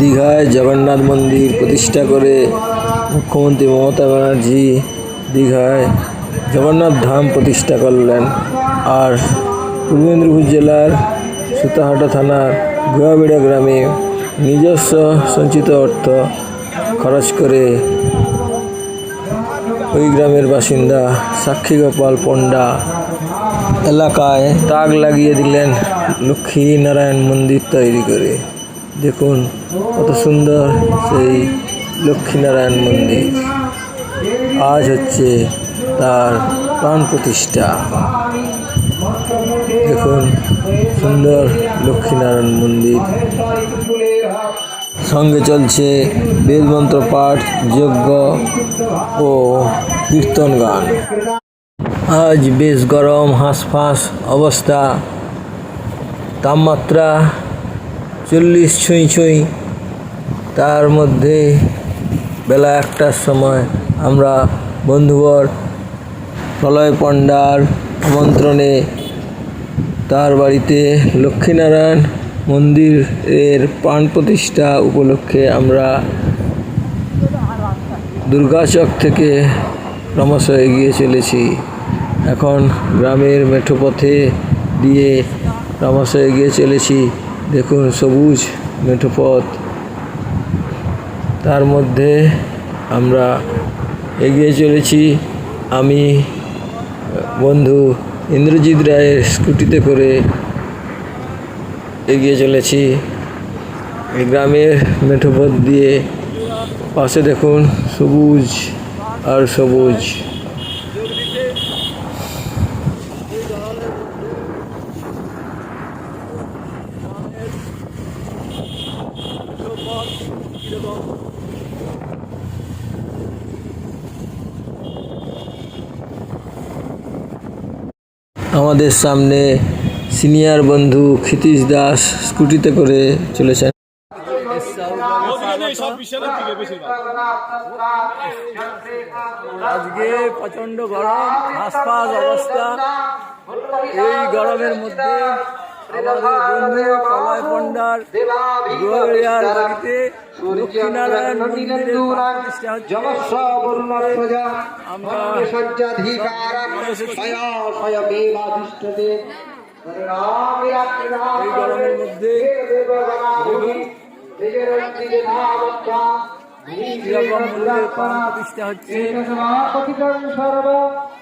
দীঘায় জগন্নাথ মন্দির প্রতিষ্ঠা করে মুখ্যমন্ত্রী মমতা ব্যানার্জি দীঘায় জগন্নাথ ধাম প্রতিষ্ঠা করলেন। আর পূর্ব মেদিনীপুর জেলার সুতাহাটা থানার গুয়াবিড়া গ্রামে নিজস্ব সঞ্চিত অর্থ খরচ করে ওই গ্রামের বাসিন্দা সাক্ষী গোপাল পণ্ডা এলাকায় তাক লাগিয়ে দিলেন লক্ষ্মী নারায়ণ মন্দির তৈরি করে। দেখুন, কত সুন্দর সেই লক্ষ্মীনারায়ণ মন্দির। আজ হচ্ছে তার প্রাণ প্রতিষ্ঠা। দেখুন, সুন্দর লক্ষ্মীনারায়ণ মন্দির। সঙ্গে চলছে বেদমন্ত্র পাঠ, যজ্ঞ ও কীর্তন গান। আজ বেশ গরম, হাঁসফাঁস অবস্থা। তাপমাত্রা চল্লিশ ছুঁই ছুঁই। তার মধ্যে বেলা একটার সময় আমরা বন্ধুবর প্রলয় পণ্ডার আমন্ত্রণে তার বাড়িতে লক্ষ্মীনারায়ণ মন্দিরের প্রাণ প্রতিষ্ঠা উপলক্ষে আমরা দুর্গাচক থেকে ক্রমশ এগিয়ে চলেছি। এখন গ্রামের মেঠো পথে দিয়ে ক্রমশ এগিয়ে চলেছি। দেখুন সবুজ মেঠোপথ তার মধ্যে আমরা এগিয়ে চলেছি। আমি, বন্ধু ইন্দ্রজিৎ রায়ের স্কুটিতে করে এগিয়ে চলেছি। এই গ্রামের মেঠো পথ দিয়ে পাশে দেখুন সবুজ আর সবুজ। আমাদের সামনে সিনিয়র বন্ধু ক্ষিতীশ দাস স্কুটিতে করে চলেছেন। আজকে প্রচণ্ড গরম হাসপাস অবস্থা, এই গরমের মধ্যে আমাদের বন্ধু কলয় পণ্ডার গোয়ালিয়ার বাড়িতে লক্ষ্মীনারায়ণ মন্দিরের প্রতিষ্ঠা হচ্ছে। আমরা এই গরমের মধ্যে কীরকম মন্দিরের প্রাণ প্রতিষ্ঠা হচ্ছে?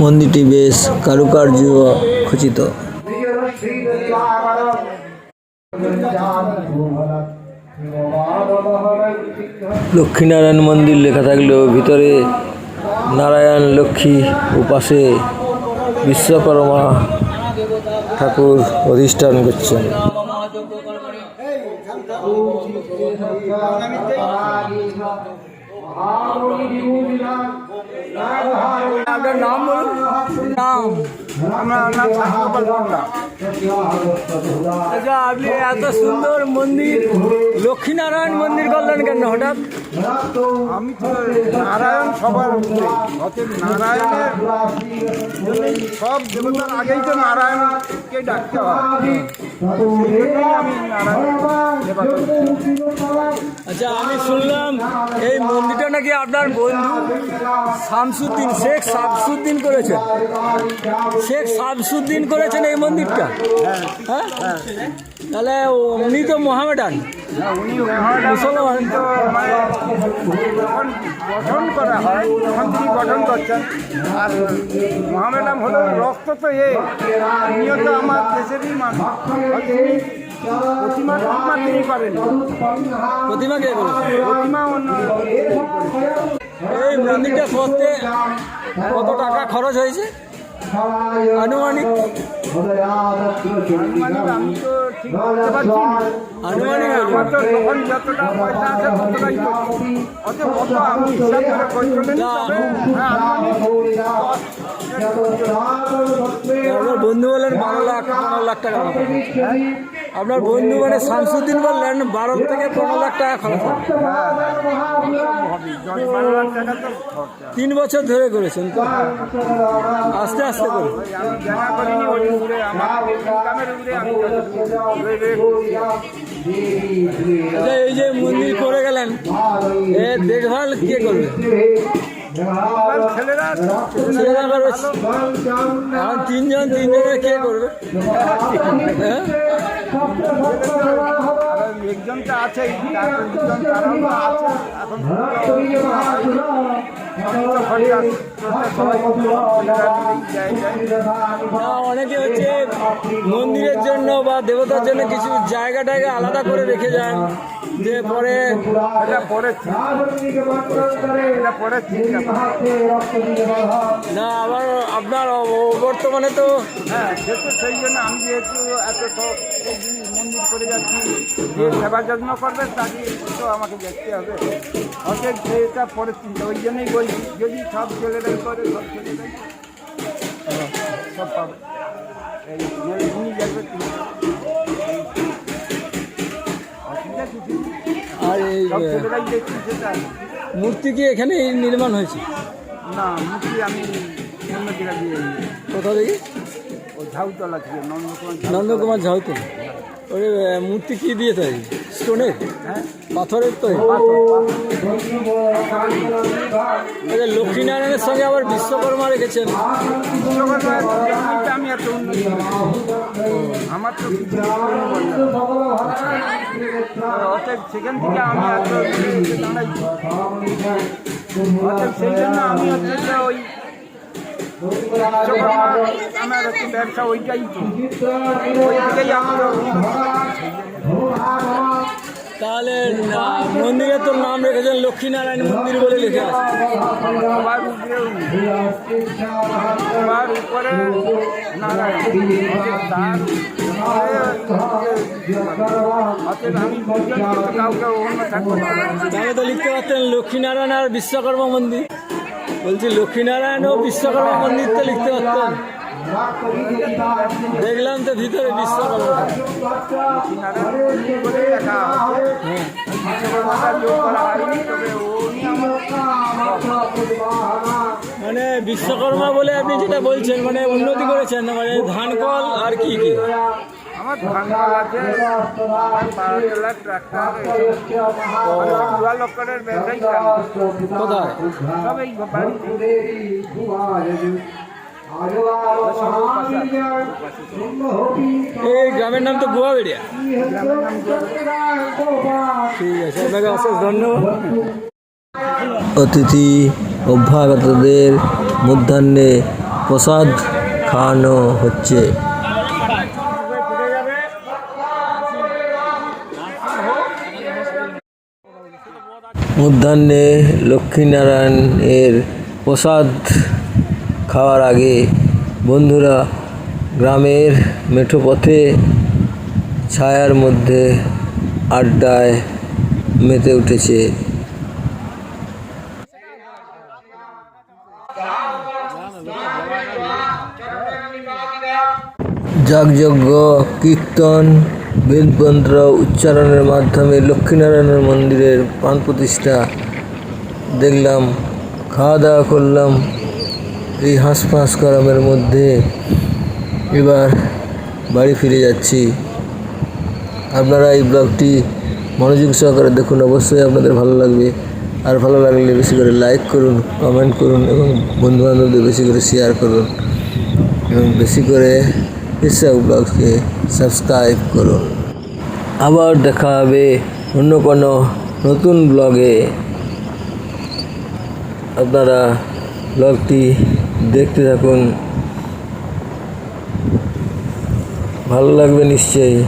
মন্দিরটি বেশ কারুকার্য খচিত। লক্ষ্মীনারায়ণ মন্দির লেখা থাকলেও ভিতরে নারায়ণ লক্ষ্মী উপাসে বিশ্বকর্মা ঠাকুর অধিষ্ঠান করছেন আপনার নাম বলুন। নাম। আমার নাম সাক্ষীগোপাল পণ্ডা আচ্ছা আপনি এত সুন্দর মন্দির লক্ষ্মীনারায়ণ মন্দির করলেন কেন হঠাৎ? আমি তো নারায়ণ সবার অতএব নারায়ণের সব দেবতার আগেই তো নারায়ণকে ডাকতে হয়। আমি নারায়ণ আচ্ছা আমি শুনলাম এই মন্দিরটা নাকি আপনার বন্ধু শামসুদ্দিন শেখ শামসুদ্দিন করেছেন শেখ শামসুদ্দিন করেছেন এই মন্দিরটা? হ্যাঁ? তাহলে উনি তো মোহামেডান। মুসলমান। তো মানে গঠন করা হয় তখন তিনি গঠন করছেন। আর মহামেডাম হলো রক্ত তো এ উনিও তো আমার দেশেরই মানুষ। প্রতিমা তিনি করেন। প্রতিমা কে প্রতিমা অন্য এই মন্দিরটা করতে কত টাকা খরচ হয়েছে? আনুমানিক? আনুমানিক। আমার তো তখন যতটা পয়সা আছে ততটাই অত কত আমি হিসাব করে করে চলিনি, তবে আনুমানিক আপনার বন্ধু বলেন বারো লাখ পনেরো লাখ টাকা। আপনার বন্ধু মানে শামসুদ্দিন বললেন বারো থেকে পনেরো লাখ টাকা খরচ তিন বছর ধরে করেছেন। আস্তে আস্তে করে। আচ্ছা, এই যে মন্দির করে গেলেন এ দেখভাল কে করবে? তিনজন তিনজনের কে করবে? হ্যাঁ? আর একজন তো আছেই তার একজন তারাও আছে। এখন অনেকে হচ্ছে মন্দিরের জন্য বা দেবতার জন্য কিছু জায়গা টায়গা আলাদা করে রেখে যান যে পরে এটা পরে এটা পরে না আবার আপনার বর্তমানে তো হ্যাঁ সে তো সেই জন্য আমি যেহেতু এত সব করে যাচ্ছি যে সেবা যত্ন করবে তাকে তো আমাকে দেখতে হবে। অতএব এটা পরে চিন্তা ওই জন্যই বলছি যদি সব ছেলেরাই করে সব ছেলেরাই সব পাবে। এই যে যাবে অসুবিধা কিছু আর এই সব ছেলেরাই দেখছি সেটা। মূর্তি কি এখানে নির্মাণ হয়েছে? না মূর্তি আমি অন্য জায়গা দিয়ে কোথা থেকে? ও ঝাউতলা থেকে নন্দকুমার ঝাউতলা। নন্দকুমার ঝাউতো ওই মূর্তি কি দিয়ে তৈরি? স্টোনের? হ্যাঁ। পাথরের তৈরি? আচ্ছা, লক্ষ্মীনারায়ণের সঙ্গে আবার বিশ্বকর্মা রেখেছেন। আমি এত আমার তো অতএব সেখান থেকে আমি এত এসে অতএব সেই জন্য আমি ওই বিশ্বকর্মা তাহলে না- মন্দিরের তো নাম রেখেছেন লক্ষ্মীনারায়ণ মন্দির বলে লিখে আছে। তার তাহলে তো লিখতে পারতেন লক্ষ্মীনারায়ণ আর বিশ্বকর্মা মন্দির। বলছি লক্ষ্মীনারায়ণ ও বিশ্বকর্মা মন্দির তো লিখতে পারতেন দেখলাম তো ভিতরে বিশ্বকর্মা। মানে বিশ্বকর্মা বলে আপনি যেটা বলছেন মানে উন্নতি করেছেন মানে ধান কল আর কি কি? আমার আছে। পাওয়ার টেলার ট্রাক্টর দুয়া লক্করের ব্যবসায়ী কোথায়? সব এই বাড়িতে এই গ্রামের নাম তো গুয়াবেড়িয়া ঠিক আছে আপনাকে অশেষ ধন্যবাদ। অতিথি অভ্যাগতদের মধ্যাহ্নে প্রসাদ খাওয়ানো হচ্ছে। মধ্যাহ্নে লক্ষ্মীনারায়ণের প্রসাদ খাওয়ার আগে বন্ধুরা গ্রামের মেঠো পথে ছায়ার মধ্যে আড্ডায় মেতে উঠেছে। যাগযজ্ঞ, কীর্তন বেদমন্ত্র উচ্চারণের মাধ্যমে লক্ষ্মীনারায়ণের মন্দিরের প্রাণ প্রতিষ্ঠা দেখলাম খাওয়া দাওয়া করলাম, এই হাঁসফাঁস গরমের মধ্যে। এবার বাড়ি ফিরে যাচ্ছি। আপনারা এই ব্লগটি মনোযোগ সহকারে দেখুন, অবশ্যই আপনাদের ভালো লাগবে। আর ভালো লাগলে বেশি করে লাইক করুন, কমেন্ট করুন এবং বন্ধুবান্ধবদের বেশি করে শেয়ার করুন। এবং বেশি করে ইসা ব্লগকে সাবস্ক্রাইব করুন আবার দেখা হবে অন্য কোনো নতুন ব্লগে। আপনারা ব্লগটি দেখতে থাকুন। ভালো লাগবে নিশ্চয়ই।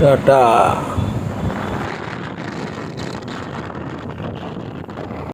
টাটা।